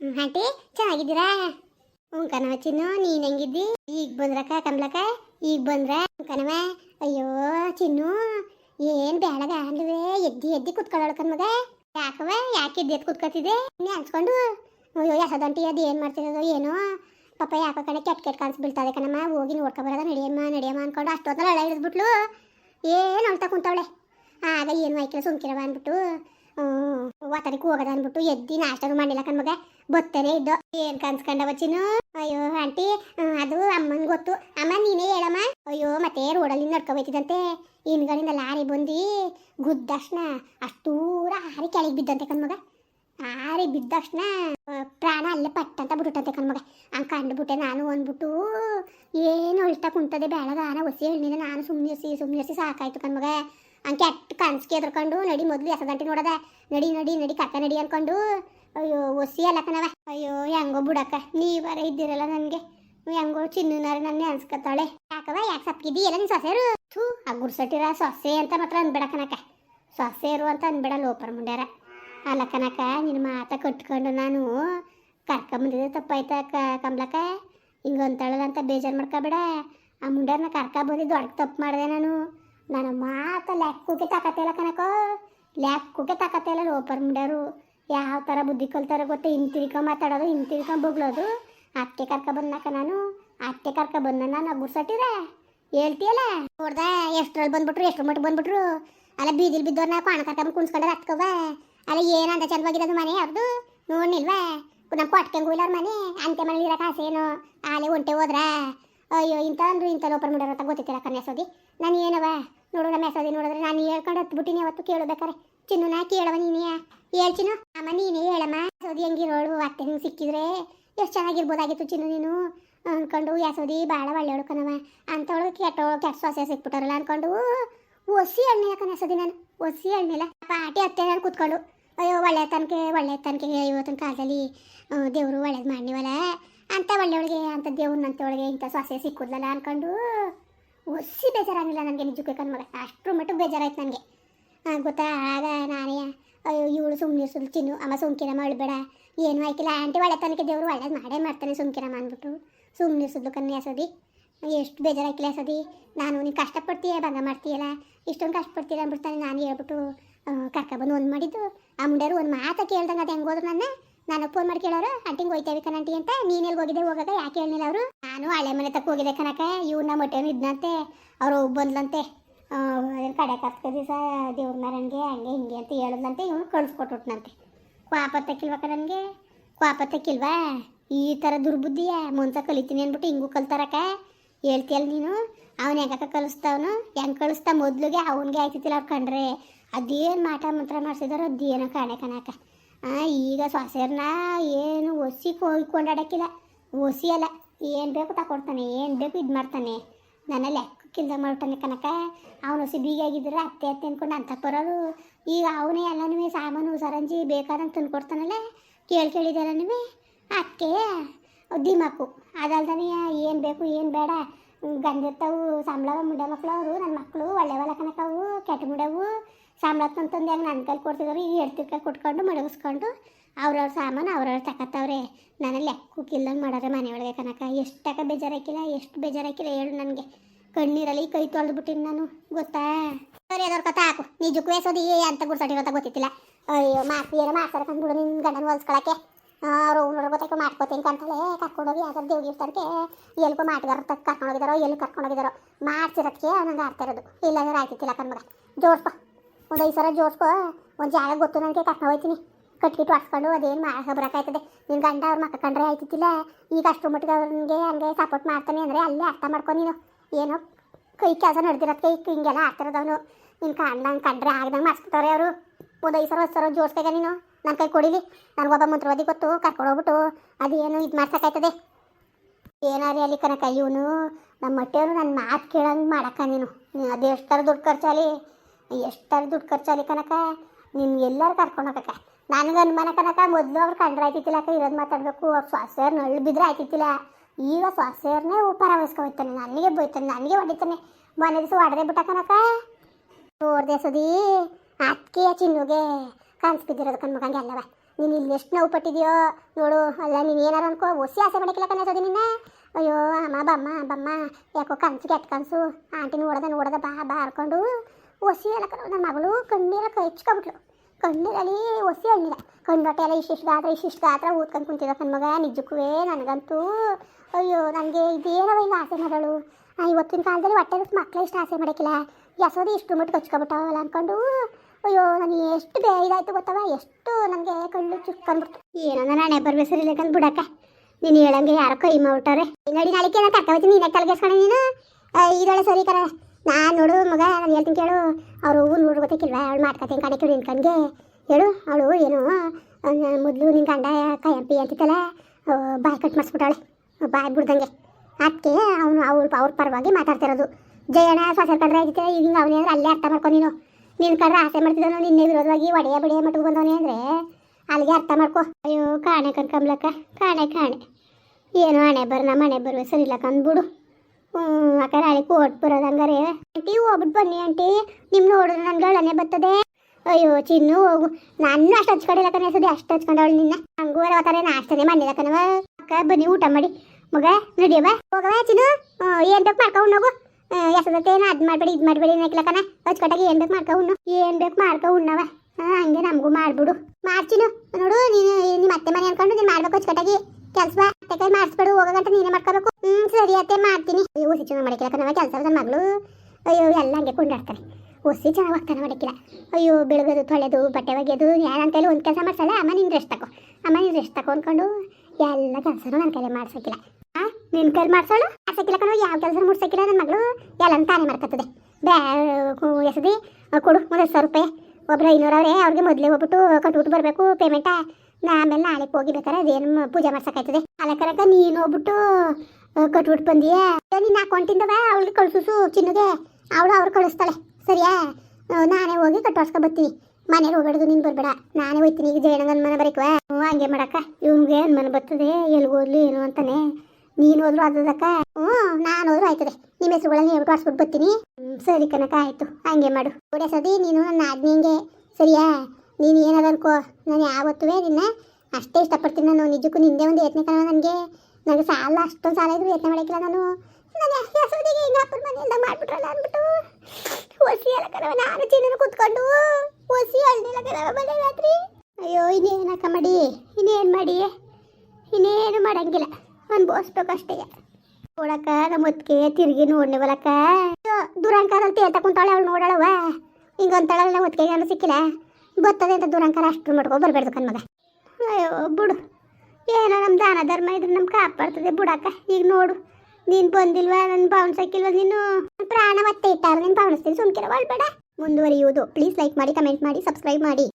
Aunty, ಚೆನ್ನಾಗಿದ್ದೀರಾ? ಹ್ಞೂ ಕಣವ ಚಿನ್ನು ನೀನು ಹೆಂಗಿದ್ದಿ? ಈಗ ಬಂದ್ರಕ್ಕ ಕಮಲಕ್ಕ? ಈಗ ಬಂದ್ರ? ಕಣವ ಅಯ್ಯೋ, ಚಿನ್ನು, ಏನು ಬೇಡಗ ಅಲ್ವೇ ಎದ್ದಿ ಎದ್ದಿ ಕುತ್ಕೊಳ್ಳೋಳ ಕಣ್ಮಗ. ಯಾಕವ ಯಾಕೆ ಎದ್ದು ಎದ್ದು ಕುತ್ಕೊತಿದ್ದೆ ನೀ ಹಂಚ್ಕೊಂಡು ಅಯ್ಯೋ ಯಾಸದಂಟಿ ಅದು ಏನು ಮಾಡ್ತಿರೋದು, ಏನೋ. ಪಾಪ, ಯಾಕೋ ಕಡೆ ಕೆಟ್ಟ ಕೆಟ್ಟ ಕಾಣಿಸ್ ಬೀಳ್ತದೆ ಕಣಮ್ಮ. ಹೋಗಿ ನೋಡ್ಕೊ ಬರೋದ ನಡಿಯಮ್ಮ ನಡಿಯಮ್ಮ ಅನ್ಕೊಂಡು ಅಷ್ಟೊತ್ತಲ್ಲ ಹಳೆ ಹಿಡಿದ್ಬಿಟ್ಲು. ಏನು ಅಳ್ತಾ ಕುಂತವಳೆ. ಆಗ ಏನು ಆಯ್ಕೆ ಸುಮ್ಕಿರವ ಅಂದ್ಬಿಟ್ಟು. ವಾತಾಡಕ್ಕೆ ಹೋಗದ ಅನ್ಬಿಟ್ಟು ಎದ್ದಿ ನಾಷ್ಟನು ಮಾಡಿಲ್ಲ ಕಣ್ಮಗ ಬತ್ತೇನೆ ಇದ್ದು. ಏನ್ ಕನ್ಸ್ಕೊಂಡ ಚಿನ್ನು? ಅಯ್ಯೋ, ಆಂಟಿ ಅದು ಅಮ್ಮನ್ ಗೊತ್ತು. ಅಮ್ಮ, ನೀನೇ ಹೇಳಮ್ಮ. ಅಯ್ಯೋ, ಮತ್ತೆ ರೋಡಲ್ಲಿ ನಡ್ಕೋಬೇಕಿದಂತೆ ಹಿಂದ್ಗಡೆಯಿಂದ ಲಾರಿ ಬಂದು. ಗುದ್ದಕ್ಷಣ ಅಷ್ಟೂರ ಹಾರಿ ಕೆಳಗೆ ಬಿದ್ದಂತೆ ಕಣ್ಮಗ ಹಾರಿ ಬಿದ್ದ ತಕ್ಷಣ ಪ್ರಾಣ ಅಲ್ಲೇ ಪಟ್ಟ ಅಂತ ಬಿಟ್ಟಂತೆ ಕಣ್ಮಗ ಹಂಗೆ ಕಂಡುಬಿಟ್ಟೆ ನಾನು ಅಂದ್ಬಿಟ್ಟು. ಏನು ಅಳ್ತಾ ಕುಂತದೆ ಆನ ಒಸಿ ಹೇಳಿದ ನಾನು ಸುಮ್ಮನೆ ಸುಮ್ಮನೆ ಸಾಕಾಯ್ತು ಕಣ್ಮಗ ಹಂಗೆ ಕೆಟ್ಟ ಕನ್ಸ್ಗೆ ಎದ್ರಕೊಂಡು ನಡಿ ಮೊದಲು ಎಸಗಂಟಿ ನೋಡದ. ನಡಿ ನಡಿ ನಡಿ ಕಕ್ಕ ನಡಿ ಅನ್ಕೊಂಡು, ಅಯ್ಯೋ, ಒಸಿ ಅಲ್ಲ ಕಣವ ಅಯ್ಯೋ, ಹೆಂಗೋ ನೀ ಬರ ಇದ್ದೀರಲ್ಲ ನನಗೆ. ಹೆಂಗೋ ಚಿನ್ನನಾರ ನನ್ನ ಅನ್ಸ್ಕೊತಾಳೆ. ಯಾಕವ ಯಾಕೆ ಸಪ್ಕಿದ್ದಿ ಎಲ್ಲ ನಿನ್ ಸೊಸೆರು? ಥೂ, ಆ ಗುರ್ಸಟ್ಟಿರ ಸೊಸೆ ಅಂತ ಮಾತ್ರ ಅನ್ಬೇಡ ಕನಕ ಸೊಸೆರು ಅಂತ ಅನ್ಬೇಡ ಲೋಪರ್ ಮುಂಡ್ಯಾರ. ಅಲ್ಲ ಕಣಕ ನಿನ್ನ ಮಾತ ಕಟ್ಕೊಂಡು ನಾನು ಕರ್ಕೊಂಬಂದಿದ್ದೆ ತಪ್ಪಾಯ್ತ ಕಮ್ಲಕ್ಕ ಹಿಂಗೆ ಅಂತಾಳಲ್ಲ ಅಂತ ಬೇಜಾರು ಮಾಡ್ಕೊಬೇಡ. ಆ ಕರ್ಕ ಬಂದಿದ್ದು ದೊಡ್ಡ ತಪ್ಪು ಮಾಡಿದೆ ನಾನು. ನನ್ನ ಮಾತ ಲೆಕ್ಕಕ್ಕೆ ತಾಕತ್ತಿಲ್ಲ ಕನಕೋ ಲೆಕ್ಕಕ್ಕೆ ತಾಕತ್ತಿಲ್ಲ ಲೋಪರ್ ಮುಂಡ್ಯಾರು ಯಾವ ಥರ ಬುದ್ಧಿ ಕಲ್ತಾರ ಗೊತ್ತಾ ಹಿಂತಿರ್ಕೊ ಮಾತಾಡೋದು ಹಿಂತಿರ್ಕೊ ಬೊಗ್ಳೋದು. ಅತ್ತೆ ಕರ್ಕ ಬಂದ್ನಾಕ ನಾನು. ಅತ್ತೆ ಕರ್ಕ ಬಂದ ನಾನು ಗುರ್ಸಟ್ಟಿರ ಹೇಳ್ತೀಯಲ್ಲ? ನೋಡ್ದೆ ಎಷ್ಟ್ರಲ್ಲಿ ಬಂದ್ಬಿಟ್ರು, ಎಷ್ಟ್ರ ಮಟ್ಟ ಬಂದ್ಬಿಟ್ರು. ಅಲ್ಲ ಬೀದಿಲ್ ನಾ ಕಾಣ ಕರ್ಕೊಂಡ್ ಕುಣ್ಸ್ಕೊಂಡ್ರೆ ಹತ್ಕವ ಅಲ್ಲ ಏನಂತ ಚಂದವಾಗಿರೋದು ಮನೆ ಅವ್ರದ್ದು ನೋಡ್ನಿಲ್ವಾ? ನಮ್ಮ ಕೊಟ್ಕೆಂಗು ಇಲ್ಲಾರ ಮನೆ, ಅಂತೆ ಮನೆ ಇರಕ್ಕೆ ಆಸೆ ಏನು? ಆಲೆ ಒಂಟೆ ಹೋದ್ರೆ? ಅಯ್ಯೋ ಇಂಥ ಅಂದ್ರು ಇಂಥ ಲೋಪರ್ ಮಾಡ್ಯಾರ ಅಂತ ಗೊತ್ತಿತ್ತಿಲ್ಲ ಕನ್ಯಾಸೋದಿ ನಾನು ಏನವ ನೋಡು ಮೆಸೇಜ್ ನೋಡಿದ್ರೆ ನಾನು ಹೇಳ್ಕೊಂಡು ಹತ್ಬಿಟ್ಟಿನಿ ಅವತ್ತು ಕೇಳಬೇಕಾರೆ ಚಿನ್ನು, ನಾ ಕೇಳವ ನೀನೇ ಹೇಳ್ ಚಿನ್ನು. ಅಮ್ಮ, ನೀನೇ ಹೇಳಮ್ಮ. ಸೌದಿ ಹೆಂಗಿರೋಳು? ಅತ್ತೆ ಹಿಂಗೆ ಸಿಕ್ಕಿದ್ರೆ? ಎಷ್ಟು ಚೆನ್ನಾಗಿರ್ಬೋದಾಗಿತ್ತು ಚಿನ್ನು ನೀನು? ಅನ್ಕೊಂಡು ಯಸೋದಿ ಭಾಳ ಒಳ್ಳೆ ಕಣವ ಅಂಥವಳು ಕೆಟ್ಟ ಕೆಟ್ಟ ಸೊಸೆ ಸಿಕ್ಬಿಟ್ಟಾರಲ್ಲ ಅನ್ಕೊಂಡು ಒಸಿ ಎಣ್ಣೆ ಕಣ ಯಸೋದಿ ನಾನು. ಒಸಿ ಎಣ್ಣೆಲ್ಲ ಪಾಟಿ ಅತ್ತೆ ನಾನು ಕೂತ್ಕೊಂಡು, ಅಯ್ಯೋ ಒಳ್ಳೆ ತನಕ ಒಳ್ಳೆ ತನಕ ಇವತ್ತಿನ ಕಾಲದಲ್ಲಿ ದೇವರು ಒಳ್ಳೇದು ಮಾಡಿವಲ್ಲ ಅಂತ ಒಳ್ಳೆಯವಳಿಗೆ ಅಂತ ದೇವ್ರನ್ನಂತವಳಿಗೆ ಇಂಥ ಸೊಸೆ ಸಿಕ್ಕುದಲ್ಲ ಅನ್ಕೊಂಡು ಒಸಿ ಬೇಜಾರಾಗಿಲ್ಲ ನನಗೆ ನಿಜಕ್ಕೆ ಕಣ್ಮಗ ಅಷ್ಟರ ಮಟ್ಟಿಗೆ ಬೇಜಾರಾಯ್ತು ನನಗೆ. ಗೊತ್ತಾ? ಆಗ ನಾನೇ, ಅಯ್ಯೋ, ಇವಳು ಸುಮ್ಮನೆ ಸುಲ್ಲು ಚಿನ್ನು ಅಮ್ಮ ಸುಮ್ಕಿರಮ್ಮ ಅಳ್ಬೇಡ ಏನು ಆಯ್ತಿಲ್ಲ ಆಂಟಿ ಒಳ್ಳೆ ತನಕ ದೇವರು ಒಳ್ಳೇದು ಮಾಡೇ ಮಾಡ್ತಾನೆ ಸುಮ್ಕಿರಮ್ಮ ಅಂದ್ಬಿಟ್ಟು. ಸುಮ್ಮನೆ ಸುದ್ಲು ಕಣ್ಣು ಯಾಸೋದಿ ಎಷ್ಟು ಬೇಜಾರಾಯ್ತಿಲ್ಲ ಯಾಸೋದಿ ನಾನು, ನೀನು ಕಷ್ಟಪಡ್ತೀಯ ಭಂಗ ಮಾಡ್ತೀಯಲ್ಲ? ಇಷ್ಟೊಂದು ಕಷ್ಟಪಡ್ತೀರ ಅಂದ್ಬಿಡ್ತಾನೆ. ನಾನು ಹೇಳ್ಬಿಟ್ಟು ಕರ್ಕೊಬಂದು ಒಂದು ಮಾಡಿದ್ದು. ಆ ಮುಂಡ್ಯಾರು ಒಂದು ಮಾತ ಕೇಳ್ದಂಗೆ ಅದು ಹೆಂಗೋದ್ರು ನನ್ನ? ನಾನು ಫೋನ್ ಮಾಡಿ ಕೇಳೋರು ಅಂಟಿಂಗ್ ಹೋಯ್ತೇವೆ ಕಣಂಟಿ ಅಂತ ನೀನು ಎಲ್ಲಿ ಹೋಗಿದೆ ಹೋಗಕ ಯಾಕೆ ಹೇಳಿಲ್ಲ ಅವರು? ನಾನು ಹಳೆ ಮನೆ ತಕ್ಕ ಹೋಗಿದೆ ಕನಕ ನಮ್ಮ ಮೊಟ್ಟೆನೂ ಇದ್ನಂತೆ. ಅವರು ಬಂದ್ಲಂತೆ. ಕಡೆ ಕರ್ಕ ದಿವಸ ದೇವ್ರ ನಾರಾಯಣ್ಗೆ ಹಂಗೆ, ಹಿಂಗೆ ಅಂತ ಹೇಳಿದ್ಲಂತೆ. ಇವನು ಕಳಿಸ್ಕೊಟ್ಬಿಟ್ನಂತೆ. ಕ್ವಾಪ ತಕ್ಕಿಲ್ವಾ ನನಗೆ? ಕ್ವಾಪ ತಕ್ಕಿಲ್ವಾ? ಈ ಥರ ದುರ್ಬುದ್ಧಿಯ? ಮುಂಚೆ ಕಲಿತೀನಿ ಅಂದ್ಬಿಟ್ಟು ಹಿಂಗೂ ಕಲ್ತಾರಕ್ಕ ಹೇಳ್ತೀಯಲ್ಲ ನೀನು? ಅವನು ಹೆಂಗಕ್ಕ ಕಲಿಸ್ತಾವನು? ಹೆಂಗೆ ಕಳಿಸ್ತಾ? ಮೊದಲಿಗೆ ಅವನಿಗೆ ಆಯ್ತಿತ್ತಿಲ್ಲ ಅವ್ರು ಕಂಡ್ರೆ ಅದೇನು ಮಾಟ ಮಂತ್ರ ಮಾಡಿಸಿದಾರೋ ಅದೇನೋ ಕಾಣೆ ಕಣಕ ಈಗ ಸೊಸೆಯರ್ನ ಏನು ಒಸಿ ಕೊಂಡಾಡಕ್ಕಿಲ್ಲ ಒಸಿ ಅಲ್ಲ ಏನು ಬೇಕು ತಗೊಡ್ತಾನೆ ಏನು ಬೇಕು ಇದು ಮಾಡ್ತಾನೆ. ನನ್ನ ಲೆಕ್ಕಕ್ಕಿಲ್ದ ಮಾಡ್ತಾನೆ ಕನಕ. ಅವನು ಹೊಸಿ ಬೀಗಾಗಿದ್ರೆ ಅತ್ತೆ ಅತ್ತೆ ಅಂದ್ಕೊಂಡು ಅಂತ ಬರೋರು ಈಗ ಅವನೇ ಎಲ್ಲನೂ ಸಾಮಾನು, ಸರಂಜಿ ಬೇಕಾದಂಗೆ ತಂದ್ಕೊಡ್ತಾನಲ್ಲ. ಕೇಳಿ ಕೇಳಿದಾರ ನಿಮಗೆ? ಅಕ್ಕೆ ದಿಮಾಕು ಅದಲ್ದನೆ ಏನು ಬೇಕು, ಏನು ಬೇಡ. ಗಂಡಿರ್ತಾವು ಸಂಬಳ ಮುಂಡೆ ಮಕ್ಕಳು ಅವರು ನನ್ನ ಮಕ್ಕಳು ಒಳ್ಳೆವಲ್ಲ ಕನಕವು, ಕೆಟ್ಟ ಮುಡವು ಸಂಬಳ ತಂತಂದು ಹೆಂಗೆ ನನ್ನ ಕೈಲಿ ಕೊಡ್ತಿದ್ರು ಈಗ ಎಡ್ತಿರ್ಕ ಕೊಟ್ಕೊಂಡು ಮಡಗಿಸ್ಕೊಂಡು ಅವ್ರವ್ರ ಸಾಮಾನು ಅವ್ರವ್ರು ತಕತ್ತವ್ರೆ. ನಾನು ಲೆಕ್ಕಕ್ಕಿಲ್ಲಂಗೆ ಮಾಡೋರೆ ಮನೆಯೊಳಗೆ ಕನಕ. ಎಷ್ಟು ಟಕ ಬೇಜಾರಾಕಿಲ್ಲ, ಎಷ್ಟು ಬೇಜಾರಾಕಿಲ್ಲ ಹೇಳು ನನಗೆ. ಕಣ್ಣೀರಲ್ಲಿ ಕೈ ತೊಳೆದ್ಬಿಟ್ಟಿನಿ ನಾನು, ಗೊತ್ತಾ? ಸರಿ ಅದವ್ರ ಕಥೆ ಹಾಕು. ನಿಜಕ್ಕೂ ಎಸೋದು ಅಂತ ಗುಡ್ಸಾಟಿರೋತ ಗೊತ್ತಿಲ್ಲ ಅಯ್ಯೋ ಮಾತು ಏನೋ ಮಾಡ್ತಾರೆ ಕಂಡು ನಿನ್ನ ಗಂಡನ ಹೊಲ್ಸ್ಕೊಳಕ್ಕೆ. ಅವರು ನೋಡ್ಬೋದಕ್ಕೆ ಮಾಡ್ಕೋತೀನಿ ಅಂತಲೇ ಕರ್ಕೊಂಡೋಗಿ ಯಾವ್ದಾರು ದೇವ್ಗಿರ್ತಾರಕ್ಕೆ ಎಲ್ಗೋ ಮಾಟಗಾರ ತಕ್ಕ ಕರ್ಕೊಂಡೋಗಿದಾರೋ, ಎಲ್ಲಿ ಕರ್ಕೊಂಡೋಗಿದಾರೋ. ಮಾಡ್ಸಿರೋದಕ್ಕೆ ನಂಗೆ ಆಡ್ತಾ ಇರೋದು. ಇಲ್ಲಾಂದ್ರೆ ಆಯ್ತಿತ್ತಿಲ್ಲ ಕಣ್ಮಗ ಜೋಡ್ಸ್ಕೊ. ಒಂದು ಐದು ಸಾವಿರ ಜೋಡ್ಸ್ಕೊ. ಒಂದು ಜಾಗ ಗೊತ್ತು ನನಗೆ ಕರ್ಕೊಂಡು ಹೋಗ್ತೀನಿ ಕಟ್ಕಿಟ್ಟು ಹೊಡ್ಸ್ಕೊಂಡು ಅದೇನು ಮಾಡಕ್ಕೆ ಬರೋಕ್ಕಾಯ್ತದೆ ನಿನ್ನ ಗಂಡ ಅವ್ರ ಮಕ್ಕ ಕಂಡ್ರೆ ಆಯ್ತಿತ್ತಿಲ್ಲ. ಈಗ ಅಷ್ಟು ಮಟ್ಟಿಗೆ ಅವ್ರಿಗೆ ಹಂಗೆ ಸಪೋರ್ಟ್ ಮಾಡ್ತಾನೆ ಅಂದರೆ ಅಲ್ಲೇ ಅರ್ಥ ಮಾಡ್ಕೊ ನೀನು. ಏನೋ ಕೈ ಕೆಲಸ ನಡೆದಿರತ್ತೆ ಈಗ ಹಿಂಗೆಲ್ಲ ಆಡ್ತಿರೋದವನು ನಿನ್ನ ಕಂಡಂಗೆ ಕಂಡ್ರೆ ಆಗ್ದಂಗೆ ಮಾಡಿಸ್ಬಿಟ್ಟವ್ರೆ ಅವರು. ಒಂದು ಐದು ಸಾವಿರ ಹತ್ತು ನೀನು. ನನ್ನ ಕೈ ಕೊಡಿಲಿ. ನನಗೊಬ್ಬ ಮಂತ್ರವಾದಿ ಗೊತ್ತು, ಕರ್ಕೊಂಡು ಹೋಗ್ಬಿಟ್ಟು ಏನು ಇದು ಮಾಡ್ಸೋಕ್ಕಾಯ್ತದೆ. ಏನಾರಿ ಅಲ್ಲಿ ಕನಕ ಇವನು ನಮ್ಮ ಮಟ್ಟೆಯವರು ನನ್ನ ಮಾತು ಕೇಳಂಗೆ ಮಾಡಕ್ಕ ನೀನು. ಅದು ಎಷ್ಟಾರು ದುಡ್ಡು ಖರ್ಚಾಲಿ, ಎಷ್ಟಾರು ದುಡ್ಡು ಖರ್ಚಾಲಿ ಕನಕ ನೀನು ಎಲ್ಲರೂ ಕರ್ಕೊಂಡು ಹೋಗಕ್ಕ. ನನಗೆ ಅನುಮಾನ ಕನಕ ಮೊದಲು ಅವ್ರು ಕಂಡ್ರೆ ಆಯ್ತಿತ್ತಿಲ್ಲ ಅಕ್ಕ, ಇರೋದು ಮಾತಾಡಬೇಕು. ಅವ್ರು ಸ್ವಾಸ್ಯರ್ ನಳ್ಳು ಬಿದ್ದರೆ ಆಯ್ತಿತ್ತಿಲ್ಲ. ಈಗ ಸ್ವಾಸ್ಯರ್ನೇ ಉಪಾರ ವಹಿಸ್ಕೊಯ್ತಾನೆ ನನಗೆ ಬೈತಾನೆ, ನನಗೆ ಹೊಡಿತಾನೆ. ಮನೆ ದಿವಸ ಹೊಡೆದೇ ಬಿಟ್ಟ ಕನಕ ನೋಡ್ದೆ ಸುದೀ ಅದಕ್ಕೆ ಚಿನ್ನುಗೆ ಕನ್ಸು ಬಿದ್ದಿರೋದು ಕಣ್ಮಗಂಗೆ ಅಲ್ಲವ. ನೀನು ಇಲ್ಲಿ ಎಷ್ಟು ನೋವು ಪಟ್ಟಿದೆಯೋ ನೋಡು ಅಲ್ಲ ನೀನು ಏನಾರು ಅನ್ಕೋ ಒಸಿ ಆಸೆ ಮಾಡಕ್ಕಿಲ್ಲ ಕನ್ನಸೋದಿ ನಿನ್ನ. ಅಯ್ಯೋ ಅಮ್ಮ ಬಮ್ಮ ಬಮ್ಮ ಯಾಕೋ ಕನ್ಸು ಕೆಟ್ಟ ಕನಸು. ಆಂಟಿ ನೋಡದ ನೋಡದ ಬಾ ಬಾ ಹರ್ಕೊಂಡು ಒಸಿ ಎಲ್ಲ ನನ್ನ ಮಗಳು ಕಣ್ಣೀರ ಕೈ ಹಚ್ಕೊಬಿಟ್ಲು ಕಣ್ಣೀರಲ್ಲಿ ಒಸಿ ಹಣ್ಣಿಲ್ಲ ಕಣ್ಣೊಟ್ಟೆ ಎಲ್ಲ ಇಷ್ಟಿಷ್ಟು ಗಾತ್ರ ಇಷ್ಟಿಷ್ಟು ಗಾತ್ರ ಊದ್ಕೊಂಡು ಕುಂತಿದ್ದ ಕಣ್ಮಗ ಮಗ ನಿಜಕ್ಕೂ ನನಗಂತೂ. ಅಯ್ಯೋ ನನಗೆ ಇದೇನೋ ಇಲ್ಲ ಆಸೆ ಮಾಡೋಳು ಆ, ಇವತ್ತಿನ ಕಾಲದಲ್ಲಿ ಹೊಟ್ಟೆ ಮಕ್ಕಳು ಇಷ್ಟು ಆಸೆ ಮಾಡಕ್ಕಿಲ್ಲ. ಯಸೋದಿ ಇಷ್ಟು ಮಟ್ಟಿಗೆ ಹಚ್ಕೊಬಿಟ್ಟವಲ್ಲ ಅಂದ್ಕೊಂಡು ಅಯ್ಯೋ ನನಗೆ ಎಷ್ಟು ಬೇ ಇದಾಯ್ತು ಗೊತ್ತವ? ಎಷ್ಟು ನನಗೆ ಕಳ್ಳು ಚುಕ್ಕಂದ್ಬಿಡ್ತು ಏನೋ ನನ್ನ ಹಣೆ ಬರ್ಬೇಸರಿಲ್ಲ ಕಂದು ಬಿಡಕ್ಕ. ನೀನು ಹೇಳಂಗೆ ಯಾರೋ ಕೈ ಮಾಡ್ಬಿಟ್ಟವ್ರೆ. ನಡಿ ನಾಳಿಕೆ ನಾನು ಹೋಗ್ತೀನಿ ನೀನು ತಲೆಗೆಸ್ಕೊಂಡು ನೀನು? ಇದೊಳೆ ಸರಿ ಕರ ನಾನು ನೋಡು ಮಗ, ನಾನು ಹೇಳ್ತೀನಿ ಕೇಳು. ಅವ್ರು ಹೂವು ನೋಡ್ರು ಗೊತ್ತಿಲ್ವಾ ಅವಳು ಮಾಡ್ಕೊತೀನಿ ಕಡೆ ಕಿಡಿ ನಿನ್ಕಂಗೆ ಹೇಳು, ಅವಳು ಏನು ಮೊದಲು ನಿನ್ನ ಗಂಡ ಕೈ ಪಿ ಅಂತಿತ್ತಲ್ಲ ಬಾಯಿ ಕಟ್ ಮಾಡಿಸ್ಬಿಟ್ಟಾಳೆ. ಬಾಯಿ ಬಿಡ್ದಂಗೆ. ಅದಕ್ಕೆ ಅವನು ಅವ್ರ ಅವ್ರ ಪರವಾಗಿ ಮಾತಾಡ್ತಿರೋದು ಜಯಣ್ಣ ಸೊಸೆ ಕಂಡ್ರೆ ಆಗಿತ್ತೆ ಈಗ ಅವನೇ ಅಂದ್ರೆ ಅಲ್ಲೇ ಅರ್ಥ ಮಾಡ್ಕೊ ನೀನು. ನಿನ್ನ ಕಂಡ್ರೆ ಆಸೆ ಮಾಡ್ತಿದ್ದಾನು ನಿನ್ನೆ ವಿರೋಧವಾಗಿ ಒಡೆಯ ಬಡಿಯ ಮಟ್ಟಿಗೆ ಬಂದವನೇ ಅಂದರೆ ಅಲ್ಲಿಗೆ ಅರ್ಥ ಮಾಡ್ಕೊ. ಅಯ್ಯೋ, ಕಾಣೆ ಕನ್ಕಂಬ್ಲಕ್ಕ ಕಾಣೆ ಕಾಣೆ. ಏನು ಹಣೆ ಬರ ನಮ್ಮ ಹಣೆ ಬರುವ ಸರಿ ಇಲ್ಲ ಕಂದ್ಬಿಡು ಹ್ಞೂ ಅಕ್ಕ ನಾಳೆ ಕೋಟ್ ಬರೋದು ಆಂಟಿ ಹೋಗ್ಬಿಟ್ಟು ಬನ್ನಿ ಆಂಟಿ. ನಿಮ್ಮ ನೋಡಿದ್ರೆ ನನ್ಗೆ ಅಳನೆ ಬರ್ತದೆ. ಅಯ್ಯೋ, ಚಿನ್ನು, ಹೋಗು. ನಾನು ಅಷ್ಟು ಹಚ್ಕೊಂಡಿಲ್ಲ ಕಣೆ ಸದ್ಯ ಅಷ್ಟು ಹಚ್ಕೊಂಡವಳು ನಿನ್ನ. ಹಂಗೂ ಅವತ್ತಾರೆ ನಾಷ್ಟನೆ ಮಾಡಿಲ್ಲ ಕಣವ ಅಕ್ಕ, ಬನ್ನಿ ಊಟ ಮಾಡಿ. ಮಗ ನಡಿಯವ ಹೋಗವ ಚಿನ್ನು. ಏನು ಬೇಕು ಮಾಡ್ಕೊಂಡು ಉಣ್ಣೋಗು ಎಸದತ್ತೆ ಏನು ಅದು ಮಾಡಬೇಡಿ, ಇದು ಮಾಡಬೇಡಿ ಅನ್ನಕ್ಕಿಲ್ಲ ಕಣ. ಹಚ್ಕೊಟ್ಟಾಗಿ ಏನು ಬೇಕು ಮಾಡ್ಕೊ ಉಣ್ಣು ಏನು ಬೇಕು ಮಾಡ್ಕೊ ಉಣ್ಣವ ಹಂಗೆ ನಮಗೂ ಮಾಡ್ಬಿಡು. ಮಾಡ್ಚಿನು ನೋಡು, ನೀನು ನಿಮ್ಮ ಅತ್ತೆ ಮನೆ ಅನ್ಕೊಂಡು ನೀನು ಮಾಡ್ಬೇಕು ಹಚ್ಕೊಟ್ಟಾಗಿ ಕೆಲಸ ಅತ್ತೆ ಕೈ ಮಾಡಿಸ್ಬೇಡು, ಹೋಗೋ ಗಂಟ ನೀನೇ ಮಾಡ್ಕೋಬೇಕು. ಹ್ಞೂ ಸರಿ ಅತ್ತೆ, ಮಾಡ್ತೀನಿ. ಅಯ್ಯೋ ಚೆನ್ನಾಗಿ ಮಾಡಕ್ಕಿಲ್ಲ ಕಣವ, ಕೆಲಸ ಮಗಳು. ಅಯ್ಯೋ, ಎಲ್ಲ ಹಂಗೆ ಕೊಂಡಾಡ್ತಾರೆ. ಒಸಿ ಚೆನ್ನಾಗಿ ಹೋಗ್ತಾನೆ ಅಯ್ಯೋ, ಬೆಳಗೋದು, ತೊಳೆದು, ಬಟ್ಟೆ ಒಗೆಯೋದು ಯಾರ ಒಂದು ಕೆಲಸ ಮಾಡ್ಸಲ್ಲ, ಅಮ್ಮ ನೀನು ರೆಸ್ಟ್ ತಕೋ. ಅಮ್ಮ ನೀನು ರೆಸ್ಟ್ ತಕೋ ಅಂದ್ಕೊಂಡು ಎಲ್ಲ ಕೆಲಸನೂ ನನ್ನ ಕೈಲಿ ಮಾಡ್ಸಕ್ಕಿಲ್ಲ. ಆ ಕೈ ಮಾಡ್ಸೋಳು ಮಾಡ್ಸಕ್ಕಿಲ್ಲ ಕಣ ಯಾವ ಕೆಲಸ ಮುಡ್ಸಕ್ಕಿಲ್ಲ ನನ್ನ ಮಗಳು ಎಲ್ಲ ತಾನೇ ಮಾಡ್ಕತ್ತದೆ. ಬ್ಯಾ ಎಸದಿ ಕೊಡು ಹತ್ತು ಸಾವಿರ ರೂಪಾಯಿ. ಒಬ್ರು ಇನ್ನೂರವ್ರೆ ಅವ್ರಿಗೆ ಮೊದಲೇ ಹೋಗ್ಬಿಟ್ಟು ಕಟ್ಬಿಟ್ಟು ಬರಬೇಕು ಪೇಮೆಂಟ ಆಮೇಲೆ ನಾಳೆಗೆ ಹೋಗಿ ಬೇಕಾರೆ ಅದೇನು ಪೂಜೆ ಮಾಡ್ಸೋಕ್ಕಾಯ್ತದೆ. ಅಲ್ಲ ಕರಕ ನೀನು ಹೋಗ್ಬಿಟ್ಟು ಆ, ಕಟ್ಬಿಟ್ಟು ಬಂದಿಯ? ನಿನ್ನ ಅಕೌಂಟಿಂದವ ಅವಳಿಗೆ ಕಳಿಸು ಚಿನ್ನಗೆ. ಅವಳು ಅವ್ರು ಕಳಿಸ್ತಾಳೆ ಸರಿಯಾ? ನಾನೇ ಹೋಗಿ ಕಟ್ಟೋರ್ಸ್ಕೊ ಬರ್ತೀನಿ. ಮನೆಗೆ ಹೋಗ್ಬೇಡ್ದು ನೀನು ಬರಬೇಡ. ನಾನೇ ಹೋಯ್ತೀನಿ ಈಗ ಜಯಣ್ಣನ ಮನೆ ಬರೀಕವ. ಹಂಗೆ ಮಾಡಕ್ಕ. ಇವ್ನಿಗೆ ಅನುಮಾನ ಬರ್ತದೆ ಎಲ್ಲಿ ಹೋದ್ಲು ಏನು ಅಂತಾನೆ. ನೀನು ಹೋದ್ರು ಅದಕ್ಕ? ಹ್ಞೂ, ನಾನು ಹೋದ್ರು ಆಯ್ತದೆ ನಿಮ್ಮ ಹೆಸರುಗಳನ್ನ ಹೇಳ್ಬಿಟ್ಟು ಬರ್ತೀನಿ ಸರಿ ಕನಕ, ಆಯಿತು. ಹಂಗೆ ಮಾಡು. ಸದಿ ನೀನು ನನ್ನ ಆಜ್ಞೆಂಗೆ ಸರಿಯಾ? ನೀನು ಏನದ ಅನ್ಕೋ. ನಾನು ಯಾವತ್ತೂ ನಿನ್ನ? ಅಷ್ಟೇ ಇಷ್ಟಪಡ್ತೀನಿ ನಾನು. ನಿಜಕ್ಕೂ ನಿಂದೆ ಒಂದು ಯತ್ನ ಕಣ ನನಗೆ. ನನಗೆ ಸಾಲ, ಅಷ್ಟೊಂದು ಸಾಲ ಇದ್ರು ಯತ್ನ ಮಾಡಕ್ಕಿಲ್ಲ ನಾನು. ಹೆಸರಿಗೆ ಹಿಂಗೆ ಅಪ್ಪನ ಮನೆಯಿಂದ ಮಾಡಿಬಿಟ್ರಲ್ಲ ಅಂದ್ಬಿಟ್ಟು. ಹೊಸಿ ಎಲ್ಲ ಕಣವ ನಾನು ಚಿನ್ನ ಕೂತ್ಕೊಂಡು. ಹೊಸಿ ಹಳ್ಳಿಲ್ಲ ಕಣವ ಮನೆ ರಾತ್ರಿ. ಅಯ್ಯೋ, ಇನ್ನೇನಕ್ಕ ಮಾಡಿ? ಇನ್ನೇನು ಮಾಡಿ? ಇನ್ನೇನು ಮಾಡಂಗಿಲ್ಲ. ಅನ್ಭವಿಸ್ಬೇಕು ಅಷ್ಟೇ ನೋಡಕ್ಕ, ನಮ್ಮ ಮುತ್ಕೆ ತಿರುಗಿ ನೋಡ್ನಿವಲಕ್ಕ ಅಂತ ಹೇಳ್ತಾ ಕುಂತಾಳೆ ಅವಳು ನೋಡಳವ ಹಿಂಗ ಅಂತಾಳಲ್ಲ ನಮ್ಮ ಮುತ್ಕೆಗೆ ಏನು ಸಿಕ್ಕಿಲ್ಲ. ಬರ್ತದೆ ಅಂತ ದುರಂಕಾರ ಅಷ್ಟು ಮಾಡ್ಕೊ ಬರಬೇಡ್ದು ಕಣ್ಮಗ ಅಯ್ಯೋ, ಬಿಡು. ಏನೋ ನಮ್ಮ ದಾನ ಧರ್ಮ ಇದ್ರೆ ನಮ್ಗೆ ಕಾಪಾಡ್ತದೆ ಬಿಡಕ್ಕ. ಈಗ ನೋಡು. ನೀನು ಬಂದಿಲ್ವಾ ನನ್ನ ಭಾವನಿಸಕ್ಕಿಲ್ವ ನೀನು? ಪ್ರಾಣ ಮತ್ತೆ ಇಟ್ಟಾರ, ನೀನು ಭಾವನಿಸ್ತೀನಿ ಸುಮ್ಕಿರ ಒಳ್ಬೇಡ ಮುಂದುವರಿಯುವುದು. ಪ್ಲೀಸ್ ಲೈಕ್ ಮಾಡಿ ಕಮೆಂಟ್ ಮಾಡಿ ಸಬ್ಸ್ಕ್ರೈಬ್ ಮಾಡಿ.